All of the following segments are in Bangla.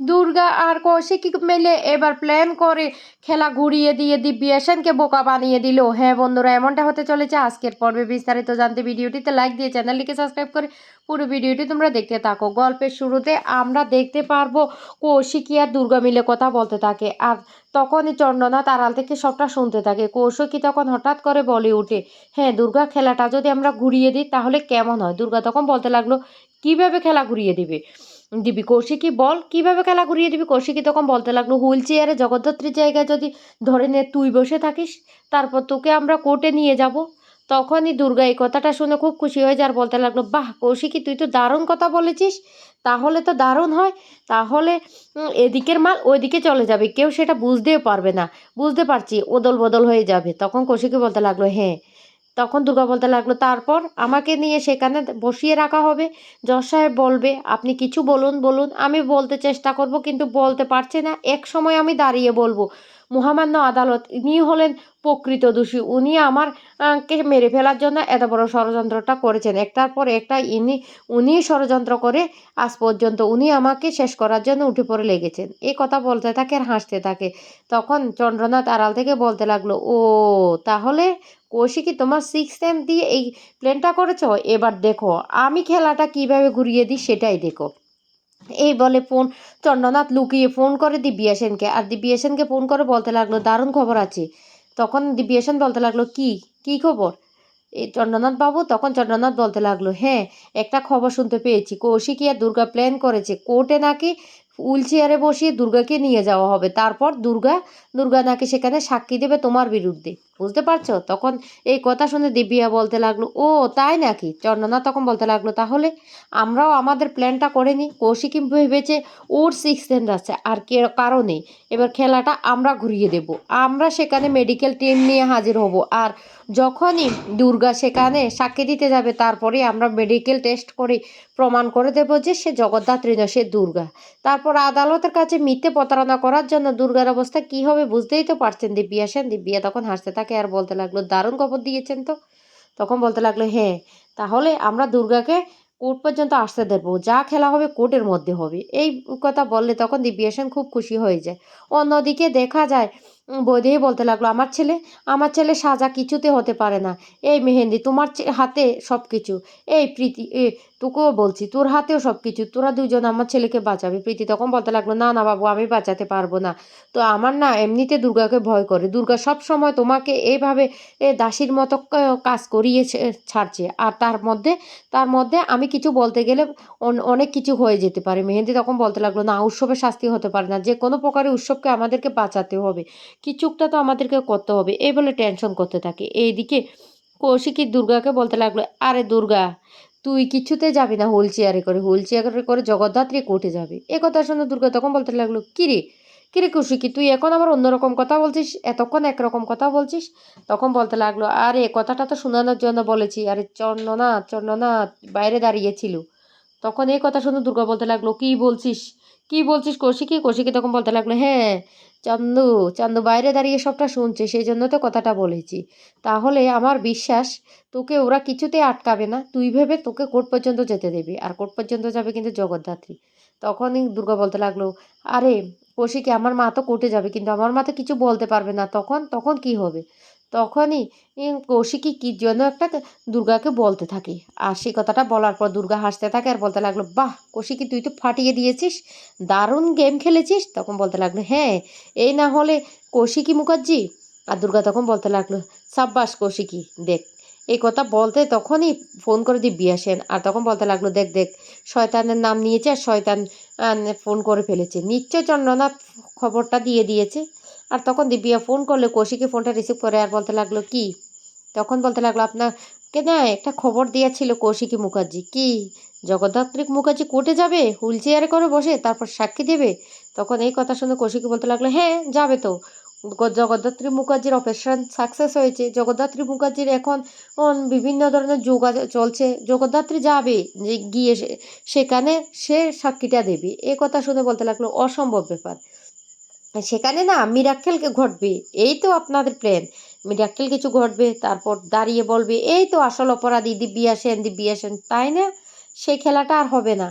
দুর্গা আর কৌশিক মিলে এবার প্ল্যান করে খেলা ঘুরিয়ে দিয়ে দিব্যি সেনকে বোকা বানিয়ে দিল। হ্যাঁ বন্ধুরা, এমনটা হতে চলেছে। আজকের পর্বে বিস্তারিত জানতে ভিডিওটিতে লাইক দিয়ে চ্যানেলটিকে সাবস্ক্রাইব করে পুরো ভিডিওটি তোমরা দেখতে থাকো। গল্পের শুরুতে আমরা দেখতে পারব কৌশিকী আর দুর্গা মিলে কথা বলতে থাকে আর তখনই চন্দ্রনাথ আড়াল থেকে সবটা শুনতে থাকে। কৌশিকী তখন হঠাৎ করে বলে উঠে হ্যাঁ দুর্গা, খেলাটা যদি আমরা ঘুরিয়ে দিই তাহলে কেমন হয়? দুর্গা তখন বলতে লাগল, কীভাবে খেলা ঘুরিয়ে দিবে? দিবি? কৌশিকী বল, কীভাবে খেলা ঘুরিয়ে দিবি? কৌশিকী তখন বলতে লাগল, হুইল চেয়ারে জগদ্ধাত্রীর জায়গায় যদি ধরে নে, তুই বসে থাকিস, তারপর তোকে আমরা কোর্টে নিয়ে যাব। তখনই দুর্গা এই কথাটা শুনে খুব খুশি হয়ে যায় আর বলতে লাগল, বাহ, কৌশিকী, তুই তো দারুণ কথা বলেছিস। তাহলে তো দারুণ হয়। তাহলে এদিকের মাল ওইদিকে চলে যাবে। কেউ সেটা বুঝতেও পারবে না। বুঝতে পারছি ওদল বদল হয়ে যাবে। তখন কৌশিকী বলতে লাগল হ্যাঁ তখন দুর্গা বলতে লাগল, তারপর আমাকে নিয়ে সেখানে বসিয়ে রাখা হবে? জজ সাহেব বলবে, আপনি কিছু বলুন বলুন, আমি বলতে চেষ্টা করব, কিন্তু বলতে পারছি না, এক সময় আমি দাঁড়িয়ে বলব। মহামান্য আদালত, ইনি হলেন প্রকৃত দোষী, উনি আমার কে মেরে ফেলার জন্য এত বড় ষড়যন্ত্রটা করেছেন। একটার পর একটা ইনি, উনি ষড়যন্ত্র করে আজ পর্যন্ত উনি আমাকে শেষ করার জন্য উঠে পড়ে লেগেছেন। এই কথা বলতে থাকে আর হাসতে থাকে। তখন চন্দ্রনাথ আড়াল থেকে বলতে লাগল, ও, তাহলে কৌশিকী তোমার সিক্স সেন্স দিয়ে এই প্ল্যানটা করেছ? এবার দেখো, আমি খেলাটা কীভাবে ঘুরিয়ে দিই সেটাই দেখো। এই বলে ফোন, চন্দ্রনাথ লুকিয়ে ফোন করে দিব্যা সেনকে আর দিব্যা সেনকে ফোন করে বলতে লাগল, দারুণ খবর আছে। তখন দিব্যা সেন বলতে লাগল, কি? কি খবর? এই চন্দ্রনাথ বাবু তখন চন্দ্রনাথ বলতে লাগল হ্যাঁ একটা খবর শুনতে পেয়েছি। কৌশিকী আর দুর্গা প্ল্যান করেছে। কোর্টে নাকি হুইল চেয়ারে বসিয়ে দুর্গাকে নিয়ে যাওয়া হবে। তারপর দুর্গা দুর্গা নাকি সেখানে সাক্ষী দেবে তোমার বিরুদ্ধে। বুঝতে পারছ? তখন এই কথা শুনে দিব্যা বলতে লাগল, ও, তাই নাকি? চন্দ্রনাথ তখন বলতে লাগল, তাহলে আমরাও আমাদের প্ল্যানটা করে নিই। কৌশিকী ভেবেছে ওর সিক্স সেন্স আছে, আর কে কারণে এবার খেলাটা আমরা ঘুরিয়ে দেব। আমরা সেখানে মেডিকেল টিম নিয়ে হাজির হব, আর যখনই দুর্গা সেখানে সাক্ষী দিতে যাবে তারপরে আমরা মেডিকেল টেস্ট করে প্রমাণ করে দেব যে সে জগদ্ধাত্রী নয়, সে দুর্গা। তারপর আদালতের কাছে মিথ্যে প্রতারণা করার জন্য দুর্গার অবস্থা কি হবে বুঝতেই তো পারছেন দিব্যা সেন। দিব্যা তখন হাসতে থাকে। আর বলতে লাগল, দারুণ খবর দিয়েছেন তো? তখন বলতে লাগল হ্যাঁ তাহলে আমরা দুর্গাকে কোর্ট পর্যন্ত আসতে দেবো, যা খেলা হবে কোর্টের মধ্যে হবে। এই কথা বললে তখন দিব্যা খুব খুশি হয়ে যায়। অন্যদিকে দেখা যায় বৈদেহী বলতে লাগল, আমার ছেলে আমার ছেলে সাজা কিছুতে হতে পারে না। এই মেহেন্দি তোমার হাতে সব কিছু এই প্রীতি, এ, তোকেও বলছি, তোর হাতেও সব কিছু তোরা দুজন আমার ছেলেকে বাঁচাবি। প্রীতি তখন বলতে লাগল, না না বাবু, আমি বাঁচাতে পারব না। তো আমার না এমনিতে দুর্গাকে ভয় করে। দুর্গা সব সময় তোমাকে এইভাবে এ দাসীর মতো কাজ করিয়ে ছাড়ছে। আর তার মধ্যে তার মধ্যে আমি কিছু বলতে গেলে অন- অনেক কিছু হয়ে যেতে পারে। মেহেন্দি তখন বলতে লাগল, না, উৎসবের শাস্তি হতে পারে না। যে কোনো প্রকারে উৎসবকে আমাদেরকে বাঁচাতে হবে। কিছুটা তো আমাদেরকে করতে হবে? এই বলে টেনশন করতে থাকে। এইদিকে কৌশিকী দুর্গাকে বলতে লাগল, আরে দুর্গা, তুই কিছুতে যাবি না হুইল চেয়ারে করে। হুইল চেয়ারে করে জগদ্ধাত্রী কোর্টে যাবে। এ কথা শুনে দুর্গা তখন বলতে লাগল, কিরে কিরে কৌশিকী, তুই এখন আবার অন্যরকম কথা বলছিস? এতক্ষণ একরকম কথা বলছিস? তখন বলতে লাগল, আরে কথাটা তো শোনানোর জন্য বলেছি। আরে চন্দ্রনাথ চন্দ্রনাথ বাইরে দাঁড়িয়েছিল তখন এই কথা শুনে দুর্গা বলতে লাগল, কি বলছিস? কি বলছিস কৌশিকী? কৌশিকী তখন বলতে লাগল হ্যাঁ চান্দু চান্দু বাইরে দাঁড়িয়ে সবটা শুনছে সেই জন্য তো কথাটা বলেছি। তাহলে আমার বিশ্বাস, তোকে ওরা কিছুতে আটকাবে না। তুই ভেবে তোকে কোর্ট পর্যন্ত যেতে দেবে, আর কোর্ট পর্যন্ত যাবে কিন্তু জগদ্ধাত্রী। তখনই দুর্গা বলতে লাগল, আরে, কৌশিকী, আমার মা তো কোর্টে যাবে, কিন্তু আমার মা তো কিছু বলতে পারবে না। তখন তখন কি হবে? তখনই কৌশিকী কি জন্য একটা দুর্গাকে বলতে থাকে। আর সেই কথাটা বলার পর দুর্গা হাসতে থাকে আর বলতে লাগল, বাহ, কৌশিকী, তুই তো ফাটিয়ে দিয়েছিস, দারুণ গেম খেলেছিস। তখন বলতে লাগল হ্যাঁ এই না হলে কৌশিকী মুখার্জি? আর দুর্গা তখন বলতে লাগল, সাব্বাস কৌশিকী, দেখ। এই কথা বলতে তখনই ফোন করে দিব্যা সেন আর তখন বলতে লাগল, দেখ দেখ, শয়তানের নাম নিয়েছে আর শয়তান ফোন করে ফেলেছে। নিশ্চয় চন্দ্রনাথ খবরটা দিয়ে দিয়েছে। আর তখন দিব্যা ফোন করলে, কৌশিকী ফোনটা রিসিভ করে আর বলতে লাগল, কি? তখন বলতে লাগল আপনাকে না, একটা খবর দিয়েছিল কৌশিকী মুখার্জি। কি? জগদ্ধাত্রী মুখার্জি কোর্টে যাবে? হুইল চেয়ারে করে বসে, তারপর সাক্ষী দেবে? তখন এই কথা শুনে কৌশিকী বলতে লাগল হ্যাঁ যাবে তো। জগদ্ধাত্রী মুখার্জির অপারেশন সাকসেস হয়েছে। জগদ্ধাত্রী মুখার্জির এখন বিভিন্ন ধরনের যোগা চলছে। জগদ্ধাত্রী যাবে, যে গিয়ে সেখানে সে সাক্ষীটা দেবে। এ কথা শুনে বলতে লাগল, অসম্ভব ব্যাপার। সেখানে না মিরাক্কেল ঘটবে, এই তো আপনাদের প্ল্যান মিরাক্কেল কিছু ঘটবে, তারপর দাঁড়িয়ে বলবে, এই তো আসল অপরাধী দিব্যি আসেন দিব্যি আসেন। তাই না? সেই খেলাটা আর হবে না।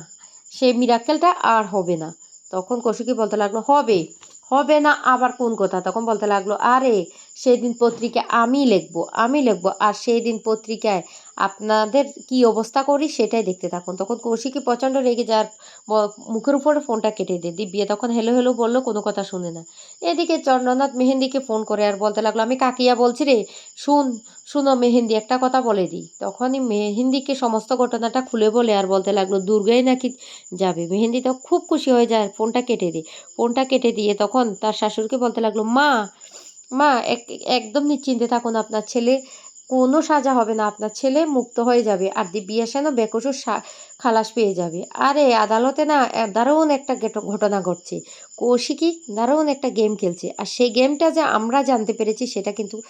সেই মিরাক্কেলটা আর হবে না। তখন কৌশিকী বলতে লাগল, হবে। হবে না আবার কোন কথা? তখন বলতে লাগল, আরে সেদিন পত্রিকা আমি লিখব আমি লিখব, আর সেই দিন পত্রিকায় আপনাদের কি অবস্থা করি সেটাই দেখতে থাকুন। তখন কৌশিকী প্রচণ্ড রেগে যার মুখের উপরে ফোনটা কেটে দেয়। দিব্যা তখন হেলো হেলো বলল, কোনো কথা শুনে না। এদিকে চন্দ্রনাথ মেহেন্দিকে ফোন করে আর বলতে লাগল, আমি কাকিয়া বলছি রে, শুন, শুনো মেহেন্দি, একটা কথা বলে দিই তখনই মেহেন্দিকে সমস্ত ঘটনাটা খুলে বলে আর বলতে লাগল, দুর্গাই নাকি যাবে? মেহেন্দি তো খুব খুশি হয়ে যায়, ফোনটা কেটে দিই ফোনটা কেটে দিয়ে তখন তার শাশুড়িকে বলতে লাগল, মা মা, এক- একদম নিশ্চিন্তে থাকুন আপনার ছেলে। কোনো সাজা হবে না, আপনার ছেলে মুক্ত হয়ে যাবে। আর দিব্যি সেনও বেকসুর খালাস পেয়ে যাবে। আরে, আদালতে না দারুণ একটা ঘটনা ঘটছে। কৌশিকী দারুণ একটা গেম খেলছে। আর সেই গেমটা যে আমরা জানতে পেরেছি, সেটা কিন্তু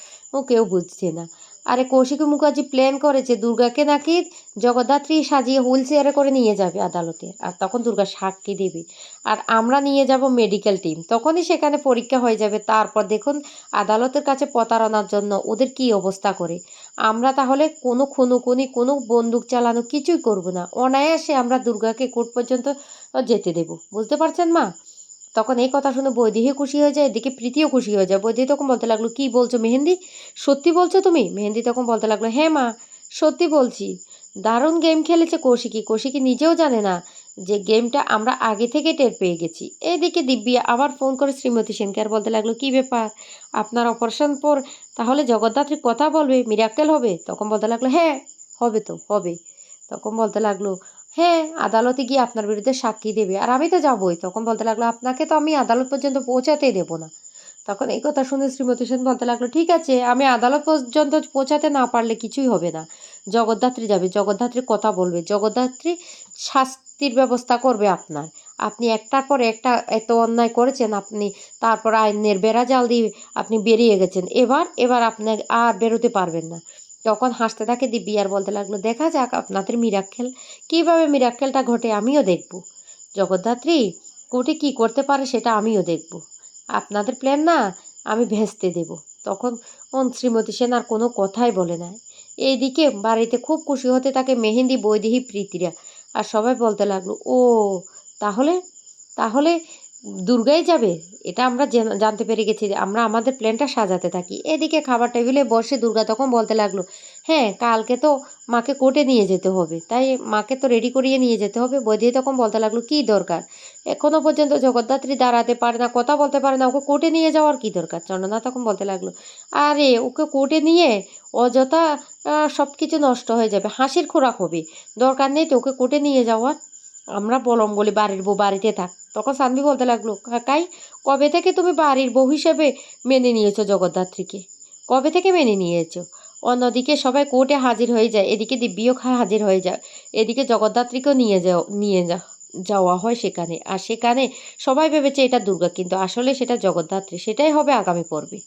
কেউ বুঝছে না। আরে কৌশিকী মুখার্জি প্ল্যান করেছে দুর্গাকে নাকি জগদ্ধাত্রী সাজিয়ে হুইল চেয়ারে করে নিয়ে যাবে আদালতে। আর তখন দুর্গা সাক্ষী দেবে। আর আমরা নিয়ে যাব মেডিকেল টিম তখনই সেখানে পরীক্ষা হয়ে যাবে। তারপর দেখুন আদালতের কাছে প্রতারণার জন্য ওদের কি অবস্থা করে। আমরা তাহলে কোনো খুনোখুনি, কোনো বন্দুক চালানো কিছুই করব না। অনায়াসে আমরা দুর্গাকে কোর্ট পর্যন্ত যেতে দেব। বুঝতে পারছেন মা? তখন এই কথা শুনে বৈদেহী খুশি হয়ে যায়, এদিকে প্রীতিও খুশি হয়ে যায়। বৈদেহী তখন বলতে লাগল, কি বলছো মেহেন্দি? সত্যি বলছো তুমি? মেহেন্দি তখন বলতে লাগল হ্যাঁ মা, সত্যি বলছি। দারুণ গেম খেলেছে কৌশিকী। কৌশিকী নিজেও জানে না যে গেমটা আমরা আগে থেকে টের পেয়ে গেছি। এদিকে দিব্যা আবার ফোন করে শ্রীমতী সেনকে আর বলতে লাগল, কি ব্যাপার? আপনার অপারেশন পর তাহলে জগদ্ধাত্রী কথা বলবে মিরাক্কেল হবে? তখন বলতে লাগল হ্যাঁ হবে তো, হবে। তখন বলতে লাগল হ্যাঁ আদালতে গিয়ে আপনার বিরুদ্ধে সাক্ষী দেবে। আর আমি তো যাবই। তখন বলতে লাগল, আপনাকে তো আমি আদালত পর্যন্ত পৌঁছাতেই দেবো না। তখন এই কথা শুনে শ্রীমতী সেন বলতে লাগল, ঠিক আছে, আমি আদালত পর্যন্ত পৌঁছাতে না পারলে কিছুই হবে না। জগদ্ধাত্রী যাবে, জগদ্ধাত্রী কথা বলবে, জগদ্ধাত্রী শাস্তির ব্যবস্থা করবে আপনার। আপনি একটার পর একটা এত অন্যায় করেছেন, আপনি তারপর আইনের বেড়া জাল দিয়ে আপনি বেরিয়ে গেছেন। এবার এবার আপনি আর বেরোতে পারবেন না। তখন হাসতে থাকে দিব্যি আর বলতে লাগল, দেখা যাক আপনাদের মিরাক্কেল। কীভাবে মিরাক্কেলটা ঘটে আমিও দেখব। জগদ্ধাত্রী কোর্টে কী করতে পারে সেটা আমিও দেখব। আপনাদের প্ল্যান না, আমি ভেস্তে দেব। তখন শ্রীমতী সেন আর কোনো কথাই বলে না এইদিকে বাড়িতে খুব খুশি হতে থাকে মেহেন্দি বৈদেহী প্রীতিরা। আর সবাই বলতে লাগল, ও, তাহলে তাহলে দুর্গাই যাবে, এটা আমরা জানতে পেরে গেছি যে আমরা আমাদের প্ল্যানটা সাজাতে থাকি। এদিকে খাবার টেবিলে বসে দুর্গা তখন বলতে লাগল হ্যাঁ কালকে তো মাকে কোর্টে নিয়ে যেতে হবে। তাই মাকে তো রেডি করিয়ে নিয়ে যেতে হবে। বৈদেহী তখন বলতে লাগল, কী দরকার? এখনও পর্যন্ত জগদ্ধাত্রী দাঁড়াতে পারে না, কথা বলতে পারে না, ওকে কোর্টে নিয়ে যাওয়ার কী দরকার? চন্দ্রনাথ তখন বলতে লাগল, আরে, ওকে কোর্টে নিয়ে অযথা সব কিছু নষ্ট হয়ে যাবে, হাসির খোরাক হবে। দরকার নেই তো ওকে কোর্টে নিয়ে যাওয়ার। আমরা বলম বলি বাড়ির বউ বাড়িতে থাক। তখন সানভি বলতে লাগল, কাকাই, কবে থেকে তুমি বাড়ির বউ হিসেবে মেনে নিয়েছো জগদ্ধাত্রীকে? কবে থেকে মেনে নিয়েছো? অন্যদিকে সবাই কোর্টে হাজির হয়ে যায়, এদিকে দিব্যিও হাজির হয়ে যায়, এদিকে জগদ্ধাত্রীকেও নিয়ে যাও, নিয়ে যা যাওয়া হয় সেখানে। আর সেখানে সবাই ভেবেছে এটা দুর্গা, কিন্তু আসলে সেটা জগদ্ধাত্রী। সেটাই হবে আগামী পর্বে।